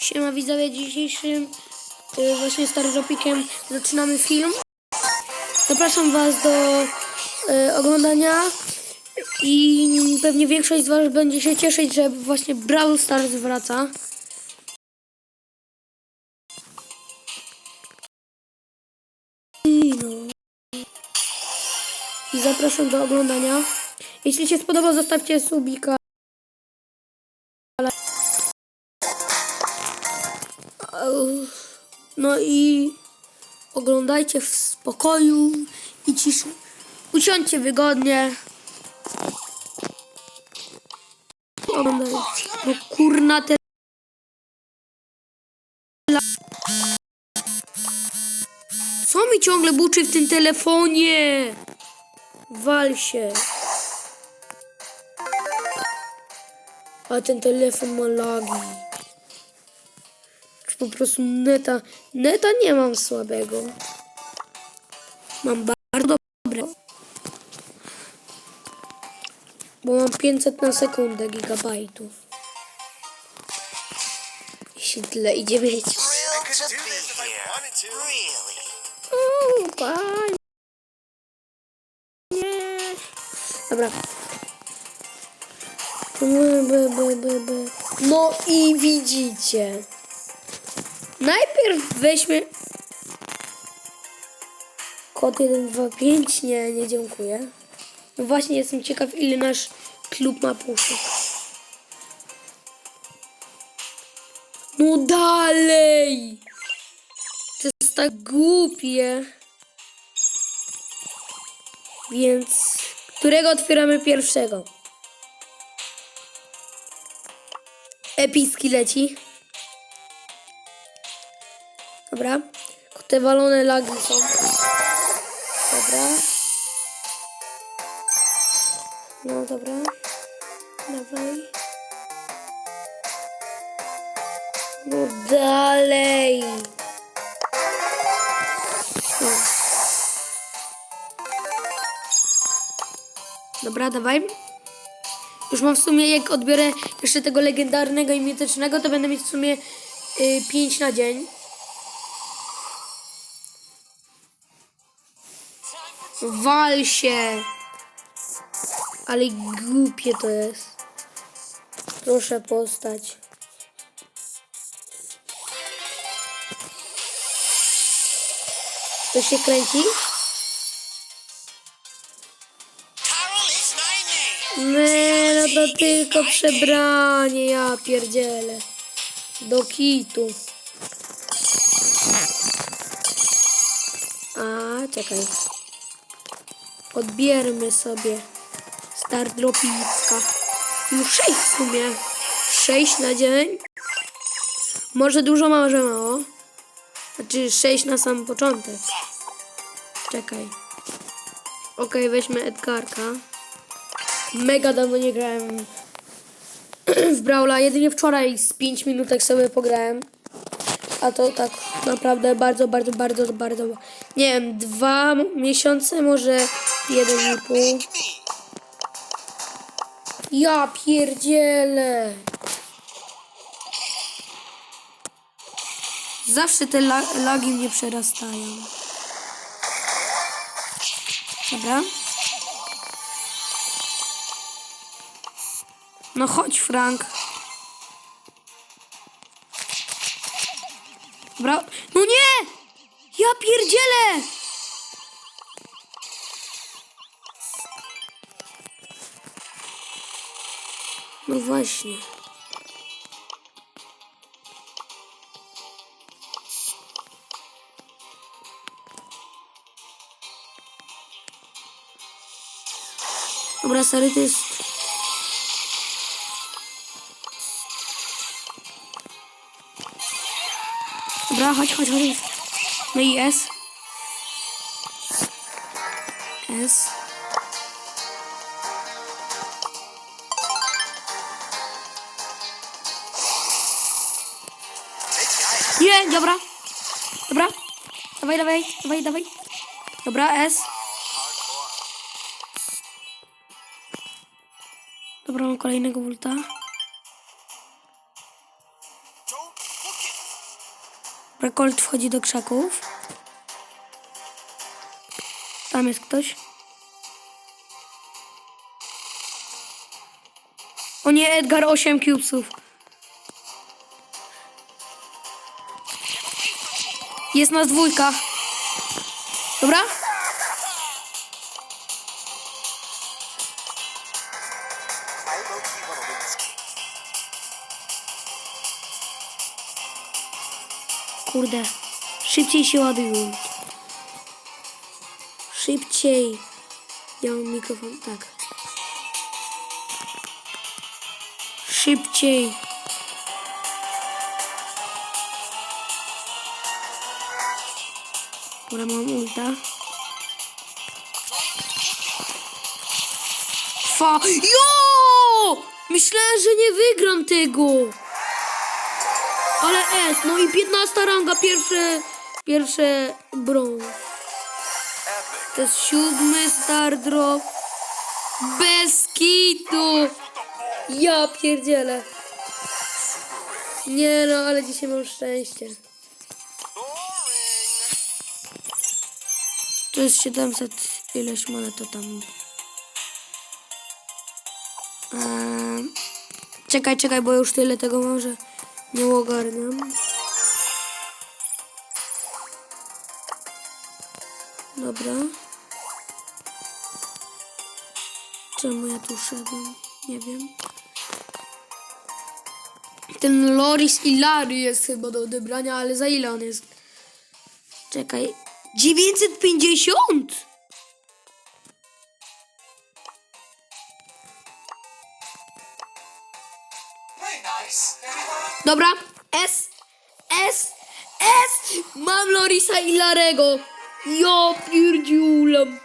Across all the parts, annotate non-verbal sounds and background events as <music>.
Siema widzowie, dzisiejszym y, właśnie Starjopikiem zaczynamy film. Zapraszam Was do y, oglądania i pewnie większość z Was będzie się cieszyć, że właśnie Brawl Stars wraca. I zapraszam do oglądania. Jeśli się spodoba, zostawcie subika. No i oglądajcie w spokoju i ciszy. Usiądźcie wygodnie. Oglądajcie. No kurna te... Co mi ciągle buczy w tym telefonie? Wal się. A ten telefon ma lagi. Po prostu neta. Neta nie mam słabego. Mam bardzo dobre. Bo mam 500 na sekundę gigabajtów. Jeśli tyle idzie mieć. O, panie. Dobra. No i widzicie. Najpierw weźmy kod 125. Nie, nie dziękuję. No właśnie jestem ciekaw ile nasz klub ma puszek. No dalej! To jest tak głupie. Więc którego otwieramy pierwszego? Epicki leci. Dobra. Te walone lagi są. Dobra. No dobra. Dawaj. No dalej. Dobra, dawaj. Już mam w sumie, jak odbiorę jeszcze tego legendarnego i mitycznego, to będę mieć w sumie 5 na dzień. Wal się! Ale głupie to jest. Proszę postać. To się kręci? Nie, no to tylko przebranie, ja pierdzielę. Do kitu. A, czekaj. Odbierzmy sobie start dropicka. Już sześć w sumie. Sześć na dzień. Może dużo, może mało. Znaczy sześć na sam początek. Czekaj. Okej, weźmy Edgarka. Mega dawno nie grałem <clears throat> w Brawla. Jedynie wczoraj z 5 minutek sobie pograłem. A to tak naprawdę bardzo, bardzo, bardzo, bardzo. Nie wiem, dwa miesiące, może jeden i pół. Ja pierdzielę. Zawsze te la lagi mnie przerastają. Dobra. No chodź, Frank. Dobra. No nie! Ja pierdzielę! No właśnie. Dobra, stary, to jest... Dobra, chodź, chodź, chodź. No i S. S. Dobra. Dobra. Dawaj, dawaj, dawaj, dawaj. Dobra, S. Dobra, mam kolejnego ulta. Brakolt wchodzi do krzaków. Tam jest ktoś. O nie, Edgar 8 cubesów. Jest nas dwójka. Dobra? Kurde. Szybciej się ładują. Szybciej. Ja mam mikrofon, tak. Szybciej. Dobra, mam ulta. Fa... Jo! Myślałem, że nie wygram tego. Ale S, no i 15 ranga, pierwsze, pierwsze brąz. To jest siódmy star drop. Bez kitu. Ja pierdzielę. Nie no, ale dzisiaj mam szczęście. To jest 700 ileś monet to tam. Eee, czekaj, czekaj, bo już tyle tego mam, że nie ogarniam. Dobra. Czemu ja tu szedłem? Nie wiem. Ten Loris i Larry jest chyba do odebrania, ale za ile on jest? Czekaj. 950! Dobra, S, S, S! Mam Lorisa i Larego. Ja pierdziulam.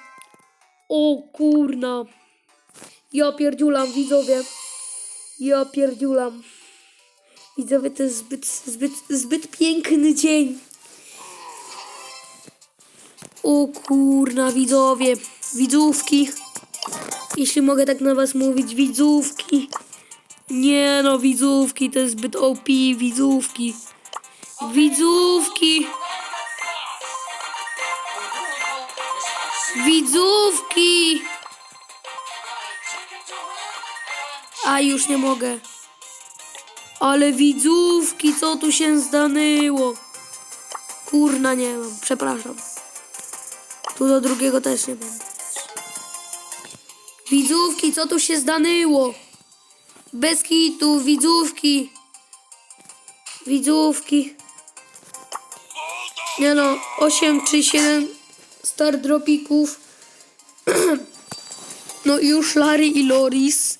O kurna. Ja pierdziulam, widzowie. Ja pierdziulam. Widzowie, to jest zbyt, zbyt, zbyt piękny dzień. O kurna, widzowie, widzówki. Jeśli mogę tak na was mówić, widzówki. Nie no, widzówki, to jest zbyt OP, widzówki. Widzówki. Widzówki. A już nie mogę. Ale widzówki, co tu się zdanęło? Kurna, nie mam, przepraszam. Tu do drugiego też nie będę. Widzówki, co tu się zdanęło? Bez kitu, widzówki. Widzówki. Nie no, 8 czy 7 star dropików. <clears throat> No i już Larry i Loris.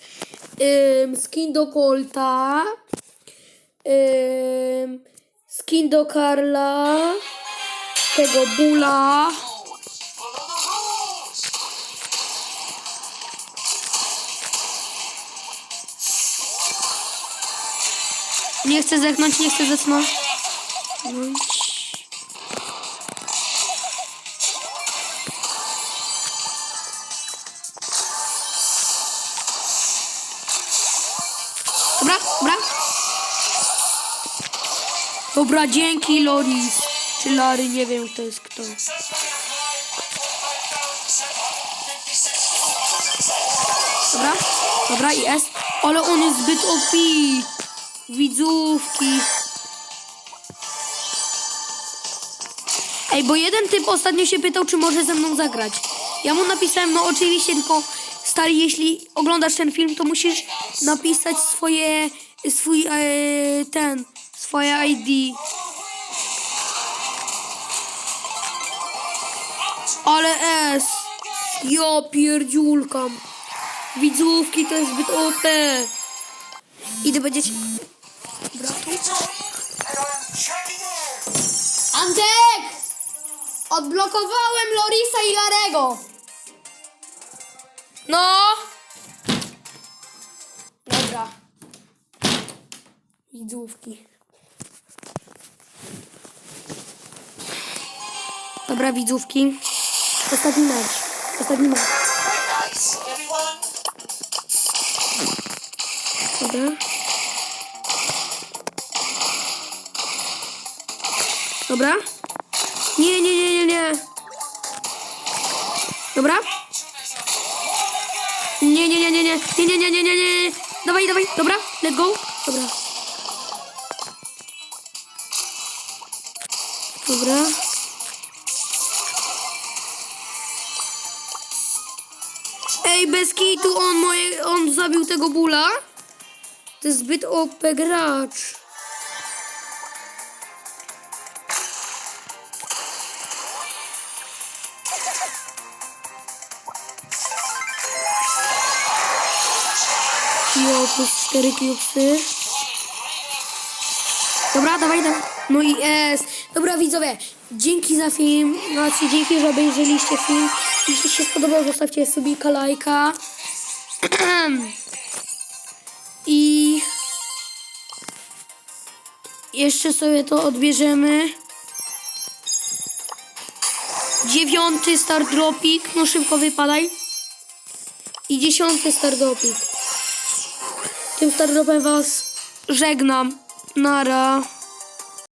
Ym, skin do Colta. Ym, skin do Karla. Tego Bula. Nie chcę zechnąć, nie chcę zechnąć. Dobra, dobra. Dobra, dzięki Loris. Czy Lary, nie wiem kto jest kto. Dobra, dobra i S. Ale on jest zbyt OP. Widzówki. Ej, bo jeden typ ostatnio się pytał, czy może ze mną zagrać. Ja mu napisałem, no oczywiście, tylko stary, jeśli oglądasz ten film, to musisz napisać swoje, swój, e, ten, swoje ID. Ale S. Ja pierdziulkam. Widzówki to jest zbyt OP. Idę będziecie... Antek! Odblokowałem Lorisa i Larego. No. Dobra. Widzówki. Dobra, widzówki. Ostatni mecz. Ostatni mecz. Dobra. Dobra. Nie, nie, nie, nie, nie. Dobra. Nie, nie, nie, nie, nie, nie, nie, nie, nie, nie, nie. Dawaj, dawaj, dobra, let's go. Dobra. Dobra. Ej, bez kitu on moje, on zabił tego bula. To jest zbyt OP gracz. Jo, plus 4 cubesy. Dobra, dawaj, dawaj. No i jest. Dobra, widzowie, dzięki za film. Znaczy, dzięki, że obejrzeliście film. Jeśli się spodobał, zostawcie subika, lajka. <clears throat> I jeszcze sobie to odbierzemy. Dziewiąty star dropik. No szybko wypadaj. I dziesiąty star dropik. Tym star dropem was żegnam. Nara.